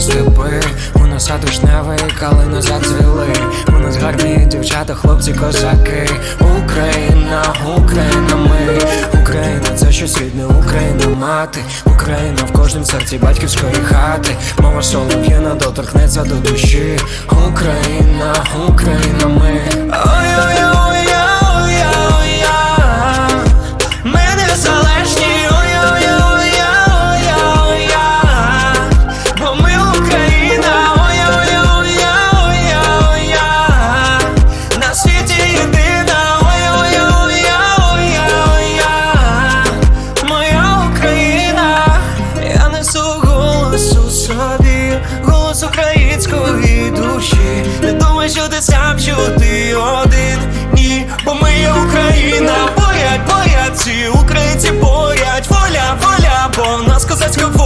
степи, у нас садушневий, не зацвіли У нас гарні дівчата, хлопці, козаки, Україна, Україна, ми, Україна, це щось рідне, Україна, мати, Україна в кожнім серці батьківської хати. Мова солов'їна доторкнеться до душі, Україна, Україна, ми. української душі. Не думай, що ти сам, що ти один, ні, бо ми є Україна, боять, боять, українці боять, воля, воля, бо нас козацька.